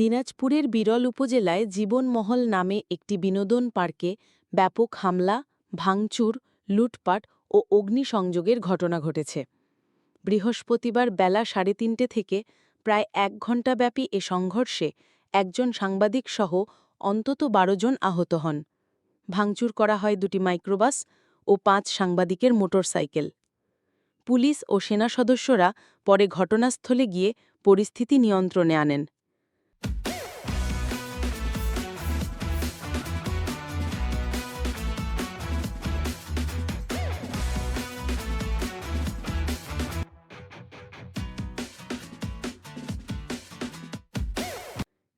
দিনাজপুরের বিরল উপজেলায় জীবনমহল নামে একটি বিনোদন পার্কে ব্যাপক হামলা, ভাঙচুর, লুটপাট ও অগ্নিসংযোগের ঘটনা ঘটেছে। বৃহস্পতিবার বেলা সাড়ে তিনটে থেকে প্রায় এক ঘণ্টাব্যাপী এ সংঘর্ষে একজন সাংবাদিকসহ অন্তত বারো জন আহত হন। ভাঙচুর করা হয় দুটি মাইক্রোবাস ও পাঁচ সাংবাদিকের মোটরসাইকেল। পুলিশ ও সেনা সদস্যরা পরে ঘটনাস্থলে গিয়ে পরিস্থিতি নিয়ন্ত্রণে আনেন।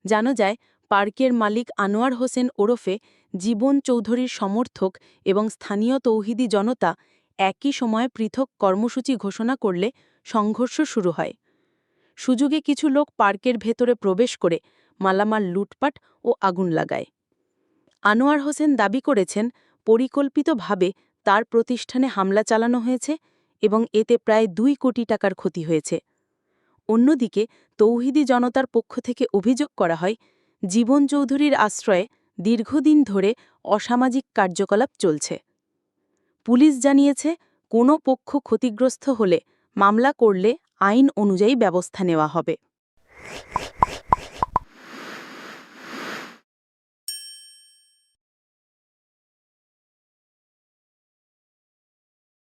জানা যায়, পার্কের মালিক আনোয়ার হোসেন ওরফে জীবন চৌধুরীর সমর্থক এবং স্থানীয় তৌহিদি জনতা একই সময়ে পৃথক কর্মসূচি ঘোষণা করলে সংঘর্ষ শুরু হয়। সুযোগে কিছু লোক পার্কের ভেতরে প্রবেশ করে মালামাল লুটপাট ও আগুন লাগায়। আনোয়ার হোসেন দাবি করেছেন, পরিকল্পিতভাবে তার প্রতিষ্ঠানে হামলা চালানো হয়েছে এবং এতে প্রায় দুই কোটি টাকার ক্ষতি হয়েছে। অন্যদিকে তৌহিদি জনতার পক্ষ থেকে অভিযোগ করা হয়, জীবন চৌধুরীর আশ্রয়ে দীর্ঘদিন ধরে অসামাজিক কার্যকলাপ চলছে। পুলিশ জানিয়েছে, কোনো পক্ষ ক্ষতিগ্রস্ত হলে মামলা করলে আইন অনুযায়ী ব্যবস্থা নেওয়া হবে।